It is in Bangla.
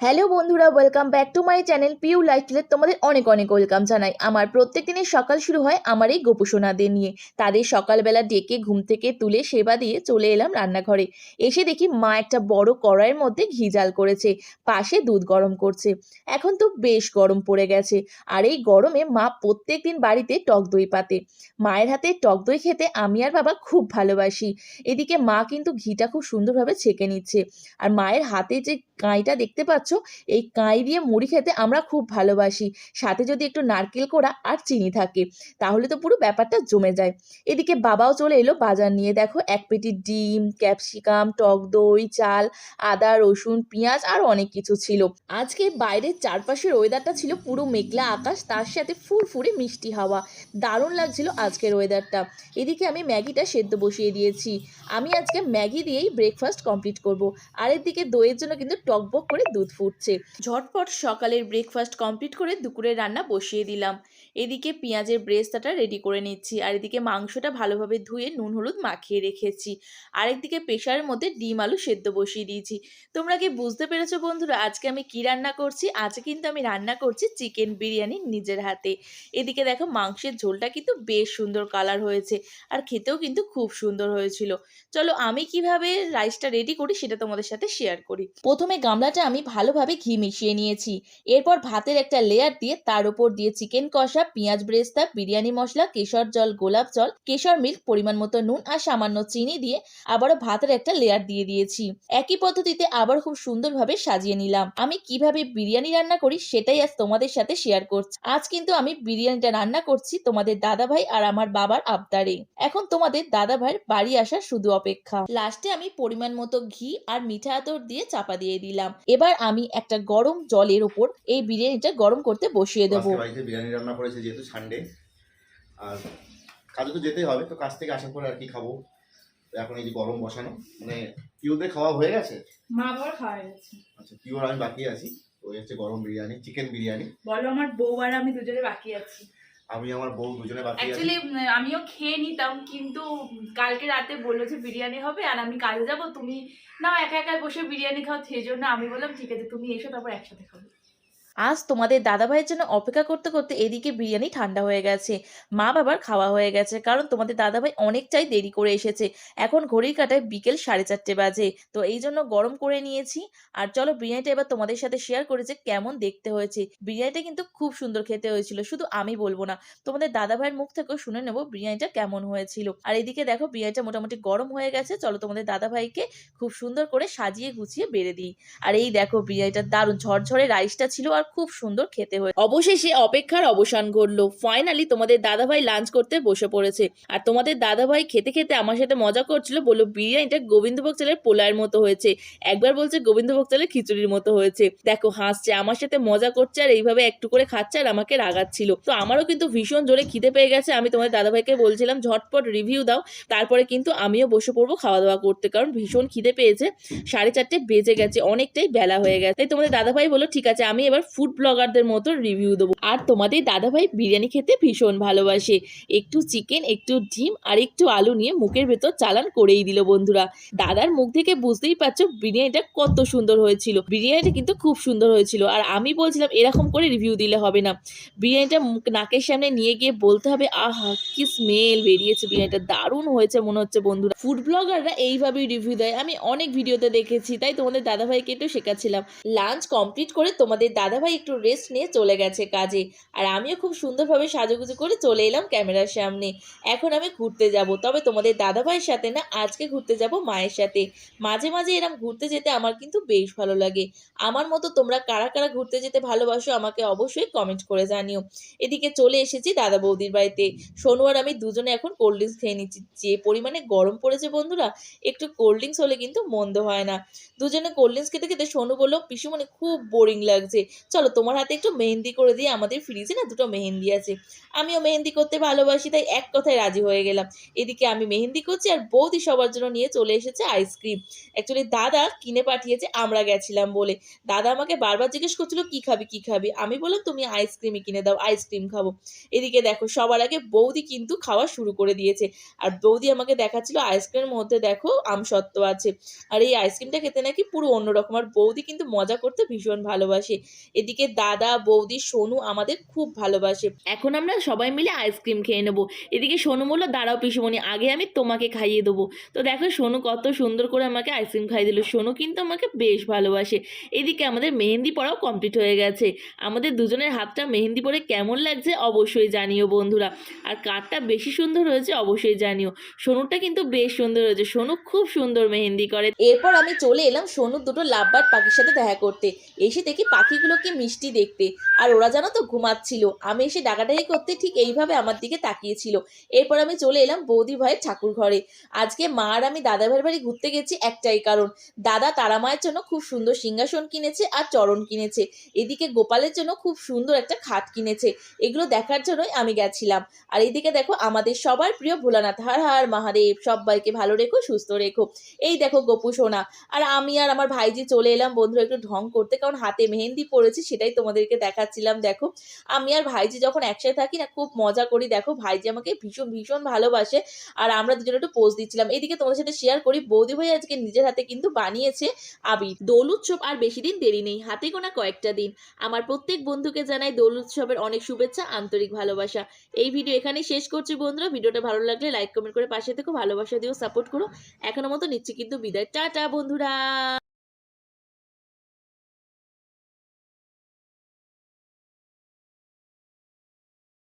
হ্যালো বন্ধুরা welcome back to my channel Piu লাইফস্টাইলে তোমাদের অনেক অনেক ওয়েলকাম জানাই। আমার প্রত্যেক দিনের সকাল শুরু হয় আমার এই গোপুসোনাদের নিয়ে। তাদের সকালবেলা ডেকে, ঘুম থেকে তুলে, সেবা দিয়ে চলে এলাম রান্নাঘরে। এসে দেখি মা একটা বড় কড়াইয়ের মধ্যে ঘি জাল করেছে, পাশে দুধ গরম করছে। এখন তো বেশ গরম পড়ে গেছে, আর এই গরমে মা প্রত্যেক দিন বাড়িতে টক দই পাতে। মায়ের হাতে টক দই খেতে আমি আর বাবা খুব ভালোবাসি। এদিকে মা কিন্তু ঘিটা খুব সুন্দরভাবে ছেঁকে নিচ্ছে। আর মায়ের হাতে যে কাঁইটা দেখতে পাচ্ছ এই কাঁই দিয়ে মুড়ি খেতে আমরা খুব ভালোবাসি। সাথে যদি একটু নারকেল কোড়া আর চিনি থাকে, তাহলে তো পুরো ব্যাপারটা জমে যায়। এদিকে বাবাও চলে এলো বাজার নিয়ে। দেখো, এক পেটি ডিম, ক্যাপসিকাম, টক দই, চাল, আদা, রসুন, পেঁয়াজ আর অনেক কিছু ছিল। আজকে বাইরের চারপাশের ওয়েদারটা ছিল পুরো মেঘলা আকাশ, তার সাথে ফুরফুরে মিষ্টি হাওয়া। দারুণ লাগছিল আজকের ওয়েদারটা। এদিকে আমি ম্যাগিটা সেদ্ধ বসিয়ে দিয়েছি। আমি আজকে ম্যাগি দিয়েই ব্রেকফাস্ট কমপ্লিট করব। আর এদিকে দইয়ের জন্য কিন্তু টকবক করে দুধ ফুটছে। ঝটপট সকালের ব্রেকফাস্ট কমপ্লিট করে দুপুরের রান্না বসিয়ে দিলাম। এদিকে পেঁয়াজের ব্রেস্তাটা রেডি করে নিচ্ছি আর এদিকে মাংসটা ভালোভাবে ধুয়ে নুন, হলুদ মাখিয়ে রেখেছি। আরেকদিকে প্রেশারের মধ্যে ডিম, আলু সেদ্ধ বসিয়ে দিয়েছি। তোমরা কি বুঝতে পেরেছ বন্ধুরা, আজকে আমি কি রান্না করছি? আজকে কিন্তু আমি রান্না করছি চিকেন বিরিয়ানি নিজের হাতে। এদিকে দেখো মাংসের ঝোলটা কিন্তু বেশ সুন্দর কালার হয়েছে আর খেতেও কিন্তু খুব সুন্দর হয়েছিল। চলো আমি কীভাবে রাইসটা রেডি করি সেটা তোমাদের সাথে শেয়ার করি। প্রথমে গামলাটা আমি ভালোভাবে ঘি মিশিয়ে নিয়েছি। এরপর ভাতের একটা লেয়ার দিয়ে তার উপর দিয়ে চিকেন কষা, পেঁয়াজ ব্রেস্তা, বিরিয়ানি মশলা, কেশর জল, গোলাপ জল, কেশর মিল্ক পরিমাণ মতো নুন আর সামান্য চিনি দিয়ে আবারও ভাতের একটা লেয়ার দিয়ে দিয়েছি। একই পদ্ধতিতে আবার খুব সুন্দরভাবে সাজিয়ে নিলাম। আমি কীভাবে বিরিয়ানি রান্না করি সেটাই আজ তোমাদের সাথে শেয়ার করছি। আজ কিন্তু আমি বিরিয়ানিটা রান্না করছি তোমাদের দাদা ভাই আর আমার বাবার আবদারে। এখন তোমাদের দাদা ভাইয়ের বাড়ি আসার শুধু অপেক্ষা। লাস্টে আমি পরিমাণ মতো ঘি আর মিঠা আতর দিয়ে চাপা দিয়ে দিলাম। এবার আমি একটা গরম জলের ওপর এই বিরিয়ানিটা গরম করতে বসিয়ে দেবো। বাড়িতে বিরিয়ানি রান্না করেছে যেহেতু সানডে আর কাজে তো যেতেই হবে তো কাজ থেকে আসার পরে আর কি খাব? এখন এই যে গরম বসানো মানে কিউদের খাওয়া হয়ে গেছে? মা বাবার খাওয়া হয়ে গেছে। আচ্ছা পিওর আমি বাকি আছি ওই হচ্ছে গরম বিরিয়ানি চিকেন বিরিয়ানি। বলো আমার বউ আর আমি দুজনে বাকি আছি। আমি আমার বউ দুজনে বাকি অ্যাকচুয়ালি আমিও খেয়ে নিতাম, কিন্তু কালকে রাতে বলল যে বিরিয়ানি হবে, আর আমি কাজে যাব, তুমি না একা একা বসে বিরিয়ানি খাও, সেই জন্য আমি বললাম, ঠিক আছে, তুমি এসো, তারপর একসাথে খাব। আজ তোমাদের দাদাভাইয়ের জন্য অপেক্ষা করতে করতে এদিকে বিরিয়ানি ঠান্ডা হয়ে গেছে। মা বাবার খাওয়া হয়ে গেছে, কারণ তোমাদের দাদাভাই অনেকটাই দেরি করে এসেছে। এখন ঘড়ির কাটায় বিকেল সাড়ে চারটে বাজে, তো এই জন্য গরম করে নিয়েছি। আর চলো বিরিয়ানিটা এবার তোমাদের সাথে শেয়ার করেছে কেমন দেখতে হয়েছে। বিরিয়ানিটা কিন্তু খুব সুন্দর খেতে হয়েছিল, শুধু আমি বলব না, তোমাদের দাদাভাইয়ের মুখ থেকেও শুনে নেব বিরিয়ানিটা কেমন হয়েছিল। আর এদিকে দেখো বিরিয়ানিটা মোটামুটি গরম হয়ে গেছে, চলো তোমাদের দাদাভাইকে খুব সুন্দর করে সাজিয়ে গুছিয়ে বেড়ে দিই। আর এই দেখো বিরিয়ানিটা দারুণ ঝরঝরে রাইসটা ছিল আর খুব সুন্দর খেতে হয়ে অবশেষে অপেক্ষার অবসান ঘটলো। ফাইনালি তোমাদের দাদাভাই লাঞ্চ করতে বসে পড়েছে। আর তোমাদের দাদাভাই খেতে খেতে আমার সাথে মজা করছিল বলল বিরিয়ানিটা গোবিন্দভোগ চালের পোলার মতো হয়েছে। একবার বলছে গোবিন্দভোগ চালের খিচুড়ির মতো হয়েছে। দেখো হাসছে, আমার সাথে মজা করছে আর এইভাবে একটু করে খাচ্ছে আর আমাকে রাগাচ্ছিল। তো আমারও কিন্তু ভীষণ জোরে খিদে পেয়ে গেছে। আমি তোমাদের দাদাভাইকে বলছিলাম, ঝটপট রিভিউ দাও। তারপরে কিন্তু আমিও বসে পড়ব খাওয়া দাওয়া করতে, কারণ ভীষণ খিদে পেয়েছে। সাড়ে চারটে বেজে গেছে, অনেকটাই বেলা হয়ে গেছে। তাই তোমাদের দাদাভাই বলল, ঠিক আছে, আমি এবার ফুড ব্লগারদের মতো রিভিউ দেবো। আর তোমাদের দাদাভাই বিরিয়ানি খেতে ভীষণ ভালোবাসে। একটু চিকেন একটু ডিম আর একটু আলু নিয়ে মুখের ভেতর চালান করেই দিল বন্ধুরা। দাদার মুখ থেকে বুঝতেই পারছ বিরিয়ানিটা কত সুন্দর হয়েছিল। বিরিয়ানিটা কিন্তু খুব সুন্দর হয়েছিল আর আমি বলছিলাম এরকম করে রিভিউ দিলে হবে না। বিরিয়ানিটা নাকের সামনে নিয়ে গিয়ে বলতে হবে, আহা, কি স্মেল বেরিয়েছে বিরিয়ানিটা। দারুণ হয়েছে মনে হচ্ছে বন্ধুরা। ফুড ব্লগাররা এইভাবেই রিভিউ দেয়। আমি অনেক ভিডিওতে দেখেছি, তাই তোমাদের দাদাভাইকে একটু শেখাচ্ছিলাম। লাঞ্চ কমপ্লিট করে তোমাদের দাদাভাই একটু রেস্ট নিয়ে চলে গেছে কাজে। আর আমিও খুব সুন্দরভাবে সাজুগুজু করে চলে এলাম ক্যামেরার সামনে। এখন আমি ঘুরতে যাব। তবে তোমাদের দাদাভাইয়ের সাথে না আজকে ঘুরতে যাব মায়ের সাথে। মাঝে মাঝে এরম ঘুরতে যেতে আমার কিন্তু বেশ ভালো লাগে। আমার মতো তোমরা কারা কারা ঘুরতে যেতে ভালোবাসো আমাকে অবশ্যই কমেন্ট করে জানিও। এদিকে চলে এসেছি দাদা বৌদির বাড়িতে। সোনু আর আমি দুজনে এখন কোল্ড ড্রিঙ্কস খেয়ে নিচ্ছি। যে পরিমাণে গরম পড়েছে বন্ধুরা, একটু কোল্ড ড্রিঙ্কস হলে কিন্তু মন্দ হয় না। দুজনে কোল্ড ড্রিঙ্কস খেতে খেতে সোনু বলল, পিসুমণি, খুব বোরিং লাগছে। চলো তোমার হাতে একটু মেহেন্দি করে দিয়ে আমাদের ফ্রিজে না দুটো মেহেন্দি আছে। আমিও মেহেন্দি করতে ভালোবাসি, তাই এক কথায় রাজি হয়ে গেলাম। এদিকে আমি মেহেন্দি করছি আর বৌদি সবার জন্য নিয়ে চলে এসেছে আইসক্রিম অ্যাকচুয়ালি দাদা কিনে পাঠিয়েছে, আমরা গেছিলাম বলে। দাদা আমাকে বারবার জিজ্ঞেস করছিল, কি খাবি কি খাবি? আমি বললাম, তুমি আইসক্রিমই কিনে দাও আইসক্রিম খাব। এদিকে দেখো, সবার আগে বৌদি কিন্তু খাওয়া শুরু করে দিয়েছে। আর বৌদি আমাকে দেখাচ্ছিল আইসক্রিমের মধ্যে দেখো আমসত্ত্ব আছে। আর এই আইসক্রিমটা খেতে নাকি পুরো অন্যরকম। আর বৌদি কিন্তু মজা করতে ভীষণ ভালোবাসে। এদিকে দাদা, বৌদি, সোনু আমাদের খুব ভালোবাসে। এখন আমরা সবাই মিলে আইসক্রিম খেয়ে নেব। এদিকে সোনু বলল, দাঁড়াও পিসুমণি, আগে আমি তোমাকে খাইয়ে দেবো। তো দেখো, সোনু কত সুন্দর করে আমাকে আইসক্রিম খাইয়ে দিল। সোনু কিন্তু আমাকে বেশ ভালোবাসে। এদিকে আমাদের মেহেন্দি পড়াও কমপ্লিট হয়ে গেছে। আমাদের দুজনের হাতটা মেহেন্দি পরে কেমন লাগছে অবশ্যই জানিও বন্ধুরা। আর কারটা বেশি সুন্দর হয়েছে অবশ্যই জানিও। সোনুরটা কিন্তু বেশ সুন্দর হয়েছে। সোনু খুব সুন্দর মেহেন্দি করে। এরপর আমি চলে এলাম সোনুর দুটো লাভবার্ড পাখির সাথে দেখা করতে। এসে দেখি পাখিগুলোকে মিষ্টি দেখতে। আর ওরা জানো তো ঘুমাচ্ছিল। আমি এসে ডাকাডাকি করতে ঠিক এইভাবে আমার দিকে তাকিয়েছিল। এরপর আমি চলে এলাম বৌদি ভাইয়ের ঠাকুর ঘরে। আজকে মা আর আমি দাদা ভাইয়ের বাড়ি ঘুরতে গেছি একটাই কারণ। দাদা তারা মায়ের জন্য খুব সুন্দর সিংহাসন কিনেছে আর চরণ কিনেছে। এদিকে গোপালের জন্য খুব সুন্দর একটা খাট কিনেছে। এগুলো দেখার জন্যই আমি গেছিলাম। আর এইদিকে দেখো আমাদের সবার প্রিয় ভোলানাথ। হার হার মহাদেব, সবাইকে ভালো রেখো, সুস্থ রেখো। এই দেখো গোপু সোনা। আর আমি আর আমার ভাইজি চলে এলাম বন্ধুরা একটু ঢং করতে কারণ হাতে মেহেন্দি পড়েছি সেটাই তোমাদেরকে দেখাচ্ছিলাম, দেখো। আমি আর ভাইজি যখন একসাথে থাকি না, খুব মজা করি, দেখো। ভাইজি আমাকে ভীষণ ভীষণ ভালোবাসে আর আমরা দুজনে একটু পোজ দিচ্ছিলাম। এইদিকে তোমাদের সাথে শেয়ার করি বৌদি ভাই আজকে নিজের হাতে কিন্তু বানিয়েছে আবির। দোল উৎসব আর বেশি দিন দেরি নেই, হাতে গোনা কয়েকটা দিন। আমার প্রত্যেক বন্ধুকে জানাই দোল উৎসবের অনেক শুভেচ্ছা, আন্তরিক ভালোবাসা। এই ভিডিও এখানেই শেষ করছি বন্ধুরা। ভিডিওটা ভালো লাগলে লাইক কমেন্ট করে পাশে থেকো, ভালোবাসা দিও সাপোর্ট করো। এখনও মতো নিচ্ছি কিন্তু বিদায়। টাটা বন্ধুরা!